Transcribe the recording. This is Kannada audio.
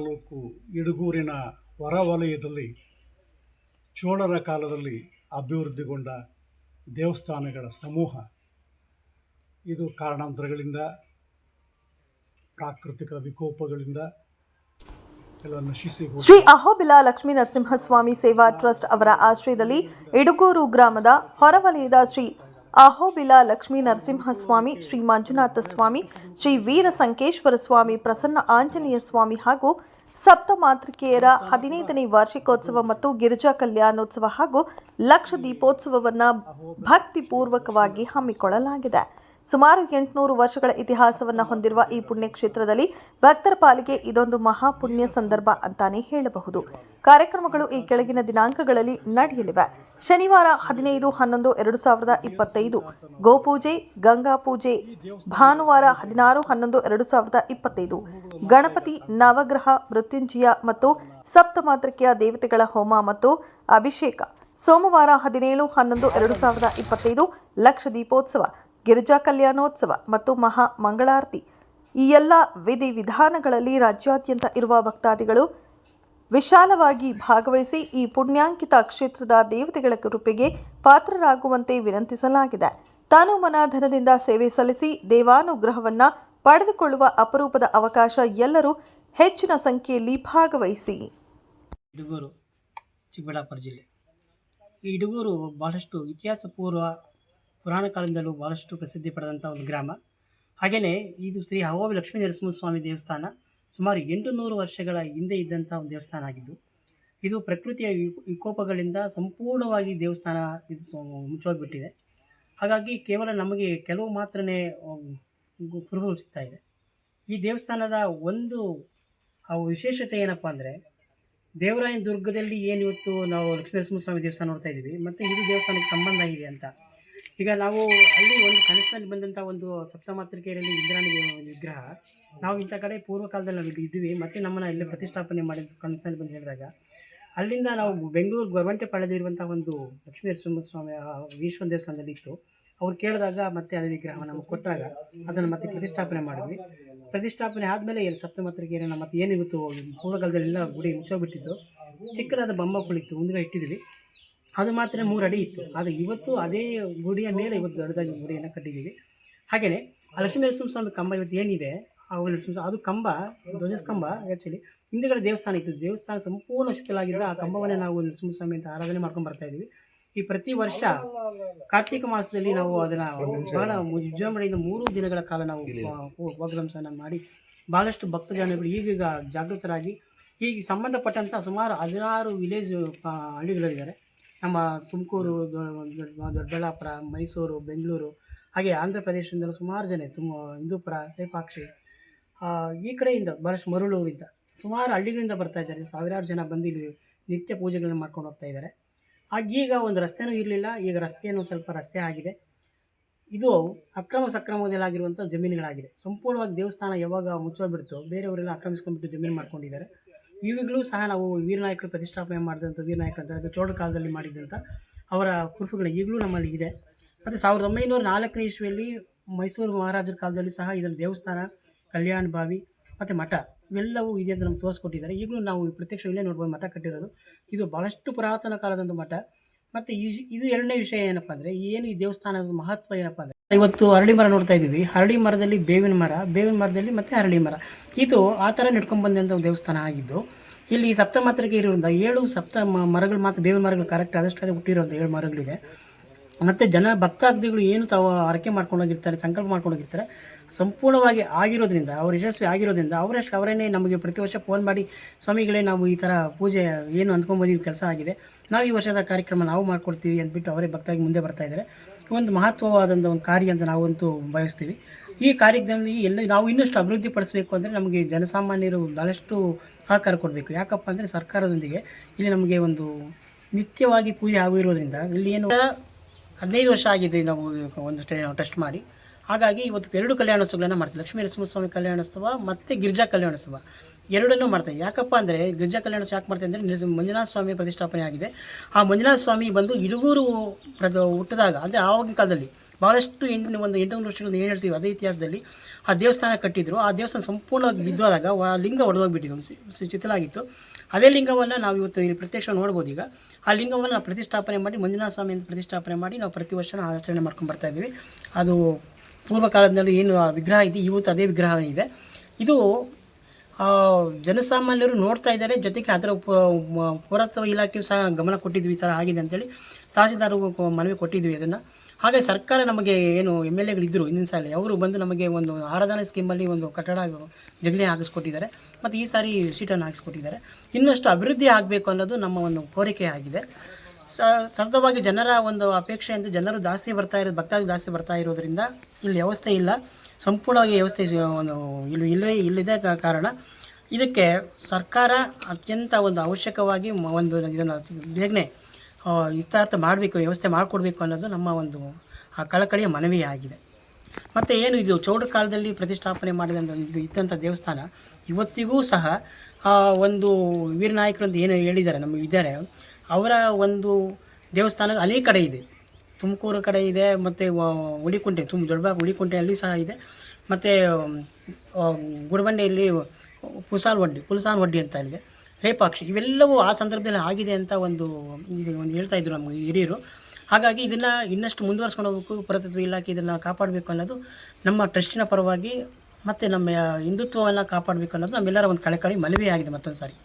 ತಾಲೂಕು ಇಡುಗೂರಿನ ಹೊರವಲಯದಲ್ಲಿ ಚೋಳರ ಕಾಲದಲ್ಲಿ ಅಭಿವೃದ್ಧಿಗೊಂಡ ದೇವಸ್ಥಾನಗಳ ಸಮೂಹ. ಇದು ಕಾರಣಾಂತರಗಳಿಂದ, ಪ್ರಾಕೃತಿಕ ವಿಕೋಪಗಳಿಂದ ಶ್ರೀ ಅಹೋಬಿಲ ಲಕ್ಷ್ಮೀ ನರಸಿಂಹಸ್ವಾಮಿ ಸೇವಾ ಟ್ರಸ್ಟ್ ಅವರ ಆಶ್ರಯದಲ್ಲಿ ಇಡಗೂರು ಗ್ರಾಮದ ಹೊರವಲಯದ ಶ್ರೀ ಅಹೋಬಿಲ ಲಕ್ಷ್ಮೀ ನರಸಿಂಹಸ್ವಾಮಿ, ಶ್ರೀ ಮಂಜುನಾಥ ಸ್ವಾಮಿ, ಶ್ರೀ ವೀರ ಸಂಕೇಶ್ವರ ಸ್ವಾಮಿ, ಪ್ರಸನ್ನ ಆಂಜನೇಯ ಸ್ವಾಮಿ ಹಾಗೂ ಸಪ್ತ ಮಾತೃಕೆಯರ ಹದಿನೈದನೇ ವಾರ್ಷಿಕೋತ್ಸವ ಮತ್ತು ಗಿರಿಜಾ ಕಲ್ಯಾಣೋತ್ಸವ ಹಾಗೂ ಲಕ್ಷ ದೀಪೋತ್ಸವವನ್ನು ಭಕ್ತಿಪೂರ್ವಕವಾಗಿ ಹಮ್ಮಿಕೊಳ್ಳಲಾಗಿದೆ. ಸುಮಾರು ಎಂಟುನೂರು ವರ್ಷಗಳ ಇತಿಹಾಸವನ್ನು ಹೊಂದಿರುವ ಈ ಪುಣ್ಯಕ್ಷೇತ್ರದಲ್ಲಿ ಭಕ್ತರ ಪಾಲಿಗೆ ಇದೊಂದು ಮಹಾಪುಣ್ಯ ಸಂದರ್ಭ ಅಂತಾನೆ ಹೇಳಬಹುದು. ಕಾರ್ಯಕ್ರಮಗಳು ಈ ಕೆಳಗಿನ ದಿನಾಂಕಗಳಲ್ಲಿ ನಡೆಯಲಿವೆ. ಶನಿವಾರ ಹದಿನೈದು, ಹನ್ನೊಂದು, ಎರಡು ಸಾವಿರದ ಇಪ್ಪತ್ತೈದು, ಗೋಪೂಜೆ, ಗಂಗಾ ಪೂಜೆ, ಭಾನುವಾರ ಹದಿನಾರು, ಹನ್ನೊಂದು, ಎರಡು ಸಾವಿರದ ಇಪ್ಪತ್ತೈದು, ಗಣಪತಿ, ನವಗ್ರಹ, ಮೃತ್ಯುಂಜಯ ಮತ್ತು ಸಪ್ತಮಾತೃಕೆಯ ದೇವತೆಗಳ ಹೋಮ ಮತ್ತು ಅಭಿಷೇಕ. ಸೋಮವಾರ ಹದಿನೇಳು, ಹನ್ನೊಂದು, ಎರಡು ಸಾವಿರದ ಇಪ್ಪತ್ತೈದು ಲಕ್ಷ ದೀಪೋತ್ಸವ. ಗಿರಿಜಾ ಕಲ್ಯಾಣೋತ್ಸವ ಮತ್ತು ಮಹಾ ಮಂಗಳಾರತಿ. ಈ ಎಲ್ಲ ವಿಧಿವಿಧಾನಗಳಲ್ಲಿ ರಾಜ್ಯಾದ್ಯಂತ ಇರುವ ಭಕ್ತಾದಿಗಳು ವಿಶಾಲವಾಗಿ ಭಾಗವಹಿಸಿ ಈ ಪುಣ್ಯಾಂಕಿತ ಕ್ಷೇತ್ರದ ದೇವತೆಗಳ ಕೃಪೆಗೆ ಪಾತ್ರರಾಗುವಂತೆ ವಿನಂತಿಸಲಾಗಿದೆ. ತಾನು ಮನಾಧನದಿಂದ ಸೇವೆ ಸಲ್ಲಿಸಿ ದೇವಾನುಗ್ರಹವನ್ನು ಪಡೆದುಕೊಳ್ಳುವ ಅಪರೂಪದ ಅವಕಾಶ ಎಲ್ಲರೂ ಹೆಚ್ಚಿನ ಸಂಖ್ಯೆಯಲ್ಲಿ ಭಾಗವಹಿಸಿ. ಚಿಕ್ಕಬಳ್ಳಾಪುರ ಜಿಲ್ಲೆ. ಈ ಬಹಳಷ್ಟು ಇತಿಹಾಸ ಪೂರ್ವ ಪುರಾಣ ಕಾಲದಿಂದಲೂ ಭಾಳಷ್ಟು ಪ್ರಸಿದ್ಧಿ ಪಡೆದಂಥ ಒಂದು ಗ್ರಾಮ. ಹಾಗೆಯೇ ಇದು ಶ್ರೀ ಹವಾಬಿ ಲಕ್ಷ್ಮೀ ನರಸಿಂಹಸ್ವಾಮಿ ದೇವಸ್ಥಾನ ಸುಮಾರು ಎಂಟು ನೂರು ವರ್ಷಗಳ ಹಿಂದೆ ಇದ್ದಂಥ ಒಂದು ದೇವಸ್ಥಾನ ಆಗಿದ್ದು, ಇದು ಪ್ರಕೃತಿಯ ವಿಕೋ- ವಿಕೋಪಗಳಿಂದ ಸಂಪೂರ್ಣವಾಗಿ ದೇವಸ್ಥಾನ ಇದು ಮುಚ್ಚೋಗಿಬಿಟ್ಟಿದೆ. ಹಾಗಾಗಿ ಕೇವಲ ನಮಗೆ ಕೆಲವು ಮಾತ್ರನೇ ಕುರುಹುಗಳು ಸಿಗ್ತಾ ಇದೆ. ಈ ದೇವಸ್ಥಾನದ ಒಂದು ವಿಶೇಷತೆ ಏನಪ್ಪ ಅಂದರೆ, ದೇವರಾಯನ ದುರ್ಗದಲ್ಲಿ ಏನು ಇವತ್ತು ನಾವು ಲಕ್ಷ್ಮೀ ನರಸಿಂಹಸ್ವಾಮಿ ದೇವಸ್ಥಾನ ನೋಡ್ತಾ ಇದ್ದೀವಿ, ಮತ್ತು ಇದು ದೇವಸ್ಥಾನಕ್ಕೆ ಸಂಬಂಧ ಇದೆ ಅಂತ. ಈಗ ನಾವು ಅಲ್ಲಿ ಒಂದು ಕನಸಿನಲ್ಲಿ ಬಂದಂಥ ಒಂದು ಸಪ್ತಮಾತ್ರಿಕೆಯಲ್ಲಿ ಇಂದ್ರಾಣಿ ವಿಗ್ರಹ. ನಾವು ಇಂಥ ಕಡೆ ಪೂರ್ವ ಕಾಲದಲ್ಲಿ ನಾವು ಇದ್ವಿ. ಮತ್ತು ನಮ್ಮನ್ನು ಇಲ್ಲಿ ಪ್ರತಿಷ್ಠಾಪನೆ ಮಾಡಿ ಕನಸಿನಲ್ಲಿ ಬಂದು ಹೇಳಿದಾಗ, ಅಲ್ಲಿಂದ ನಾವು ಬೆಂಗಳೂರು ಗೊರವಂಟೆ ಪಡೆದಿರುವಂಥ ಒಂದು ಲಕ್ಷ್ಮೀ ಸ್ವಾಮಿ ಈಶ್ವರ ದೇವಸ್ಥಾನದಲ್ಲಿ ಇತ್ತು. ಅವ್ರು ಕೇಳಿದಾಗ ಮತ್ತೆ ಅದೇ ವಿಗ್ರಹ ನಮಗೆ ಕೊಟ್ಟಾಗ ಅದನ್ನು ಮತ್ತೆ ಪ್ರತಿಷ್ಠಾಪನೆ ಮಾಡಿದ್ವಿ. ಪ್ರತಿಷ್ಠಾಪನೆ ಆದಮೇಲೆ ಏನು ಸಪ್ತಮಾತೃಕೆಯನ್ನು ಮತ್ತೆ ಏನಿತ್ತು ಪೂರ್ವಕಾಲದಲ್ಲೆಲ್ಲ ಗುಡಿ ಮುಚ್ಚೋಗ್ಬಿಟ್ಟಿತ್ತು. ಚಿಕ್ಕದಾದ ಬೊಮ್ಮಕ್ಕಳಿತ್ತು ಮುಂದಿನ ಇಟ್ಟಿದ್ವಿ ಅದು ಮಾತ್ರ ಮೂರು ಅಡಿ ಇತ್ತು. ಅದು ಇವತ್ತು ಅದೇ ಗುಡಿಯ ಮೇಲೆ ಇವತ್ತು ದೊಡ್ಡದಾಗಿ ಗುಡಿಯನ್ನು ಕಟ್ಟಿದ್ದೀವಿ. ಹಾಗೆಯೇ ಆ ಲಕ್ಷ್ಮೀ ನರಸಿಂಹಸ್ವಾಮಿ ಕಂಬ ಇವತ್ತು ಏನಿದೆ ಆ ನರಸಿಂಹ ಅದು ಕಂಬ ಧ್ವಜಸ್ ಕಂಬ ಆ್ಯಕ್ಚುಲಿ ಹಿಂದೆಗಳ ದೇವಸ್ಥಾನ ಇತ್ತು. ದೇವಸ್ಥಾನ ಸಂಪೂರ್ಣ ಶಿಥಿಲಾಗಿದ್ದ ಆ ಕಂಬವನ್ನೇ ನಾವು ನರಸಿಂಹಸ್ವಾಮಿ ಅಂತ ಆರಾಧನೆ ಮಾಡ್ಕೊಂಡು ಬರ್ತಾ ಇದ್ದೀವಿ. ಈ ಪ್ರತಿ ವರ್ಷ ಕಾರ್ತಿಕ ಮಾಸದಲ್ಲಿ ನಾವು ಅದನ್ನು ಬಹಳ ವಿಜೃಂಭಣೆಯಿಂದ ಮೂರು ದಿನಗಳ ಕಾಲ ನಾವು ಪ್ರೋಗ್ರಾಮ್ಸನ್ನು ಮಾಡಿ ಭಾಳಷ್ಟು ಭಕ್ತ ಜನಗಳು ಈಗೀಗ ಜಾಗೃತರಾಗಿ ಈಗ ಸಂಬಂಧಪಟ್ಟಂಥ ಸುಮಾರು ಹದಿನಾರು ವಿಲೇಜ್ ಹಳ್ಳಿಗಳಿದ್ದಾರೆ ನಮ್ಮ ತುಮಕೂರು ದೊಡ್ಡಬಳ್ಳಾಪುರ, ಮೈಸೂರು, ಬೆಂಗಳೂರು, ಹಾಗೆ ಆಂಧ್ರ ಪ್ರದೇಶದಿಂದಲೂ ಸುಮಾರು ಜನ ತುಂಬ ಹಿಂದೂಪುರ ಸೇಪಾಕ್ಷಿ ಈ ಕಡೆಯಿಂದ ಭಾಳಷ್ಟು ಮರಳೂರಿಂದ ಸುಮಾರು ಹಳ್ಳಿಗಳಿಂದ ಬರ್ತಾ ಇದ್ದಾರೆ. ಸಾವಿರಾರು ಜನ ಬಂದು ಇಲ್ಲಿ ನಿತ್ಯ ಪೂಜೆಗಳನ್ನ ಮಾಡ್ಕೊಂಡು ಹೋಗ್ತಾ ಇದ್ದಾರೆ. ಆಗೀಗ ಒಂದು ರಸ್ತೆನೂ ಇರಲಿಲ್ಲ. ಈಗ ರಸ್ತೆಯನ್ನು ಸ್ವಲ್ಪ ರಸ್ತೆ ಆಗಿದೆ. ಇದು ಅಕ್ರಮ ಸಕ್ರಮದಲ್ಲಾಗಿರುವಂಥ ಜಮೀನುಗಳಾಗಿದೆ. ಸಂಪೂರ್ಣವಾಗಿ ದೇವಸ್ಥಾನ ಯಾವಾಗ ಮುಚ್ಚೋಗ್ಬಿಡ್ತು, ಬೇರೆಯವರೆಲ್ಲ ಆಕ್ರಮಿಸ್ಕೊಂಡ್ಬಿಟ್ಟು ಜಮೀನು ಮಾಡ್ಕೊಂಡಿದ್ದಾರೆ. ಈಗಲೂ ಸಹ ನಾವು ವೀರನಾಯಕರು ಪ್ರತಿಷ್ಠಾಪನೆ ಮಾಡಿದಂಥ ವೀರನಾಯಕರು ಅಂತ ಅದು ಕಾಲದಲ್ಲಿ ಮಾಡಿದಂಥ ಅವರ ಕುರುಹುಗಳು ಈಗಲೂ ನಮ್ಮಲ್ಲಿ ಇದೆ. ಮತ್ತು ಸಾವಿರದ ಒಂಬೈನೂರ ನಾಲ್ಕನೇ ಇಸ್ವಿಯಲ್ಲಿ ಮೈಸೂರು ಮಹಾರಾಜರ ಕಾಲದಲ್ಲಿ ಸಹ ಇದರ ದೇವಸ್ಥಾನ, ಕಲ್ಯಾಣ ಬಾವಿ ಮತ್ತು ಮಠ ಇವೆಲ್ಲವೂ ಇದೆ ಅಂತ ನಮ್ಗೆ ತೋರಿಸ್ಕೊಟ್ಟಿದ್ದಾರೆ. ಈಗಲೂ ನಾವು ಪ್ರತ್ಯಕ್ಷ ಇಲ್ಲೇ ನೋಡ್ಬೋದು ಮಠ ಕಟ್ಟಿರೋದು. ಇದು ಭಾಳಷ್ಟು ಪುರಾತನ ಕಾಲದಂಥ ಮಠ. ಮತ್ತು ಈ ಇದು ಎರಡನೇ ವಿಷಯ ಏನಪ್ಪ ಅಂದರೆ ಏನು ಈ ದೇವಸ್ಥಾನದ ಮಹತ್ವ ಏನಪ್ಪ ಅಂದರೆ ಇವತ್ತು ಹರಳಿ ಮರ ನೋಡ್ತಾ ಇದ್ದೀವಿ. ಹರಳಿ ಮರದಲ್ಲಿ ಬೇವಿನ ಮರ, ಬೇವಿನ ಮರದಲ್ಲಿ ಮತ್ತೆ ಹರಳಿ ಮರ. ಇದು ಆ ಥರ ನಡ್ಕೊಂಡ್ಬಂದಂಥ ದೇವಸ್ಥಾನ ಆಗಿದ್ದು, ಇಲ್ಲಿ ಸಪ್ತಮಾತ್ರಕ್ಕೆ ಇರೋದ್ರಿಂದ ಏಳು ಸಪ್ತ ಮರಗಳು ಮಾತ್ರ, ಬೇವಿನ ಮರಗಳು ಕರೆಕ್ಟ್ ಆದಷ್ಟು ಅದೇ ಹುಟ್ಟಿರೋಂಥ ಏಳು ಮರಗಳಿದೆ. ಮತ್ತು ಜನ ಭಕ್ತಾದಿಗಳು ಏನು ತಾವು ಹರಕೆ ಮಾಡ್ಕೊಂಡೋಗಿರ್ತಾರೆ ಸಂಕಲ್ಪ ಮಾಡ್ಕೊಂಡೋಗಿರ್ತಾರೆ ಸಂಪೂರ್ಣವಾಗಿ ಆಗಿರೋದ್ರಿಂದ, ಅವ್ರು ಯಶಸ್ವಿ ಆಗಿರೋದ್ರಿಂದ, ಅವರಷ್ಟು ಅವರೇನೆ ನಮಗೆ ಪ್ರತಿ ವರ್ಷ ಫೋನ್ ಮಾಡಿ, ಸ್ವಾಮಿಗಳೇ, ನಾವು ಈ ಥರ ಪೂಜೆ ಏನು ಅಂದ್ಕೊಂಬಂದಿವಿ ಕೆಲಸ ಆಗಿದೆ. ನಾವು ಈ ವರ್ಷದ ಕಾರ್ಯಕ್ರಮ ನಾವು ಮಾಡ್ಕೊಡ್ತೀವಿ ಅಂದ್ಬಿಟ್ಟು ಅವರೇ ಭಕ್ತಾಗಿ ಮುಂದೆ ಬರ್ತಾ ಇದ್ದಾರೆ. ಒಂದು ಮಹತ್ವವಾದಂಥ ಒಂದು ಕಾರ್ಯ ಅಂತ ನಾವಂತೂ ಭಾವಿಸ್ತೀವಿ. ಈ ಕಾರ್ಯಕ್ರಮದಲ್ಲಿ ಎಲ್ಲ ನಾವು ಇನ್ನಷ್ಟು ಅಭಿವೃದ್ಧಿ ಪಡಿಸಬೇಕು ಅಂದರೆ ನಮಗೆ ಜನಸಾಮಾನ್ಯರು ಭಾಳಷ್ಟು ಸಹಕಾರ ಕೊಡಬೇಕು. ಯಾಕಪ್ಪ ಅಂದರೆ ಸರ್ಕಾರದೊಂದಿಗೆ ಇಲ್ಲಿ ನಮಗೆ ಒಂದು ನಿತ್ಯವಾಗಿ ಪೂಜೆ ಆಗಿರೋದ್ರಿಂದ ಇಲ್ಲಿ ಏನು ಹದಿನೈದು ವರ್ಷ ಆಗಿದೆ ನಾವು ಒಂದು ಟೆಸ್ಟ್ ಮಾಡಿ. ಹಾಗಾಗಿ ಇವತ್ತು ಎರಡು ಕಲ್ಯಾಣೋತ್ಸವಗಳನ್ನು ಮಾಡ್ತೀವಿ. ಲಕ್ಷ್ಮೀ ನರಸಿಂಹಸ್ವಾಮಿ ಕಲ್ಯಾಣೋತ್ಸವ ಮತ್ತು ಗಿರಿಜಾ ಕಲ್ಯಾಣೋತ್ಸವ. ಎರಡನ್ನೂ ಮಾಡ್ತಾರೆ. ಯಾಕಪ್ಪ ಅಂದರೆ ಗಿರಿಜಾ ಕಲ್ಯಾಣ ಯಾಕೆ ಮಾಡ್ತಾರೆ ಅಂದರೆ ನಿಜ ಮಂಜುನಾಥ ಸ್ವಾಮಿ ಪ್ರತಿಷ್ಠಾಪನೆ ಆಗಿದೆ. ಆ ಮಂಜುನಾಥ ಸ್ವಾಮಿ ಬಂದು ಇಡುಗೂರು ಪ್ರದ ಹುಟ್ಟಿದಾಗ, ಅಂದರೆ ಆವಾಗಿನ ಕಾಲದಲ್ಲಿ ಭಾಳಷ್ಟು ಎಂಟು, ಒಂದು ಎಂಟುನೂರು ವರ್ಷಗಳಿಂದ ಏನು ಹೇಳ್ತೀವಿ, ಅದೇ ಇತಿಹಾಸದಲ್ಲಿ ಆ ದೇವಸ್ಥಾನ ಕಟ್ಟಿದ್ರು. ಆ ದೇವಸ್ಥಾನ ಸಂಪೂರ್ಣವಾಗಿ ಬಿದ್ದೋದಾಗ ಆ ಲಿಂಗ ಒಡೆದೋಗ್ಬಿಟ್ಟಿದ್ದು ಚಿತ್ತಲಾಗಿತ್ತು ಅದೇ ಲಿಂಗವನ್ನು ನಾವು ಇವತ್ತು ಇಲ್ಲಿ ಪ್ರತ್ಯಕ್ಷ ನೋಡ್ಬೋದು ಈಗ. ಆ ಲಿಂಗವನ್ನು ನಾವು ಪ್ರತಿಷ್ಠಾಪನೆ ಮಾಡಿ, ಮಂಜುನಾಥ ಸ್ವಾಮಿ ಅಂತ ಪ್ರತಿಷ್ಠಾಪನೆ ಮಾಡಿ ನಾವು ಪ್ರತಿ ವರ್ಷ ಆಚರಣೆ ಮಾಡ್ಕೊಂಡು ಬರ್ತಾ ಇದ್ದೀವಿ. ಅದು ಪೂರ್ವ ಕಾಲದಲ್ಲಿ ಏನು ವಿಗ್ರಹ ಇದೆ, ಇವತ್ತು ಅದೇ ವಿಗ್ರಹ ಇದೆ. ಇದು ಜನಸಾಮಾನ್ಯರು ನೋಡ್ತಾ ಇದ್ದಾರೆ. ಜೊತೆಗೆ ಅದರ ಪುರಾತತ್ವ ಇಲಾಖೆಯು ಸಹ ಗಮನ ಕೊಟ್ಟಿದ್ವಿ ಈ ಥರ ಆಗಿದೆ ಅಂತೇಳಿ ತಹಸೀಲ್ದಾರ್ಗೂ ಮನವಿ ಕೊಟ್ಟಿದ್ವಿ ಅದನ್ನು. ಹಾಗೆ ಸರ್ಕಾರ ನಮಗೆ ಏನು ಎಂ ಎಲ್ ಎಗಳಿದ್ದರು ಹಿಂದಿನ ಸಾಲ ಅವರು ಬಂದು ನಮಗೆ ಒಂದು ಆರಾಧನಾ ಸ್ಕೀಮಲ್ಲಿ ಒಂದು ಕಟ್ಟಡ ಜಗಲಿ ಹಾಕಿಸ್ಕೊಟ್ಟಿದ್ದಾರೆ. ಮತ್ತು ಈ ಸಾರಿ ಸೀಟನ್ನು ಹಾಕಿಸ್ಕೊಟ್ಟಿದ್ದಾರೆ. ಇನ್ನಷ್ಟು ಅಭಿವೃದ್ಧಿ ಆಗಬೇಕು ಅನ್ನೋದು ನಮ್ಮ ಒಂದು ಕೋರಿಕೆ ಆಗಿದೆ. ಸ, ಸತತವಾಗಿ ಜನರ ಒಂದು ಅಪೇಕ್ಷೆ ಅಂತ ಜನರು ಜಾಸ್ತಿ ಬರ್ತಾ ಇರೋದು, ಭಕ್ತಾದಿ ಜಾಸ್ತಿ ಬರ್ತಾ ಇರೋದರಿಂದ ಇಲ್ಲಿ ವ್ಯವಸ್ಥೆ ಇಲ್ಲ. ಸಂಪೂರ್ಣವಾಗಿ ವ್ಯವಸ್ಥೆ ಒಂದು ಇಲ್ಲಿ ಇಲ್ಲೇ ಇಲ್ಲಿದೆ ಕಾರಣ. ಇದಕ್ಕೆ ಸರ್ಕಾರ ಅತ್ಯಂತ ಒಂದು ಅವಶ್ಯಕವಾಗಿ ಒಂದು ಇದನ್ನು ಬೇಗನೆ ಆ, ಇಷ್ಟಾರ್ಥ ಮಾಡಬೇಕು ವ್ಯವಸ್ಥೆ ಮಾಡಿಕೊಡ್ಬೇಕು ಅನ್ನೋದು ನಮ್ಮ ಒಂದು ಆ ಕಳಕಳಿಯ ಮನವಿ ಆಗಿದೆ. ಮತ್ತು ಏನು ಇದು ಚೌಡ ಕಾಲದಲ್ಲಿ ಪ್ರತಿಷ್ಠಾಪನೆ ಮಾಡಿದಂಥ ಇದು ಇದ್ದಂಥ ದೇವಸ್ಥಾನ ಇವತ್ತಿಗೂ ಸಹ ಒಂದು ವೀರನಾಯಕರಂದು ಏನು ಹೇಳಿದ್ದಾರೆ ನಮಗೆ ಇದ್ದಾರೆ ಅವರ ಒಂದು ದೇವಸ್ಥಾನ ಅನೇಕ ಕಡೆ ಇದೆ. ತುಮಕೂರು ಕಡೆ ಇದೆ, ಮತ್ತು ಉಳಿಕುಂಟೆ ತುಂಬ ದೊಡ್ಡಬಾಗ ಉಳಿಕುಂಟೆಯಲ್ಲಿ ಸಹ ಇದೆ. ಮತ್ತು ಗುಡಬಂಡೆಯಲ್ಲಿ ಪುಸಾಲ್ ವಡ್ಡಿ, ಪುಲ್ಸಾನ್ ವಡ್ಡಿ ಅಂತ ಇದೆ. ರೇಪಾಕ್ಷಿ, ಇವೆಲ್ಲವೂ ಆ ಸಂದರ್ಭದಲ್ಲಿ ಆಗಿದೆ ಅಂತ ಒಂದು, ಇದು ಒಂದು ಹೇಳ್ತಾ ಇದ್ರು ನಮಗೆ ಹಿರಿಯರು. ಹಾಗಾಗಿ ಇದನ್ನು ಇನ್ನಷ್ಟು ಮುಂದುವರ್ಸ್ಕೊಂಡು ಹೋಗಬೇಕು ಪುರಾತತ್ವ ಇಲಾಖೆ ಇದನ್ನು ಕಾಪಾಡಬೇಕು ಅನ್ನೋದು ನಮ್ಮ ಟ್ರಸ್ಟಿನ ಪರವಾಗಿ ಮತ್ತು ನಮ್ಮ ಹಿಂದುತ್ವವನ್ನು ಕಾಪಾಡಬೇಕು ಅನ್ನೋದು ನಮ್ಮೆಲ್ಲರ ಒಂದು ಕಳಕಳಿ ಮನವಿ ಆಗಿದೆ ಮತ್ತೊಂದು ಸಾರಿ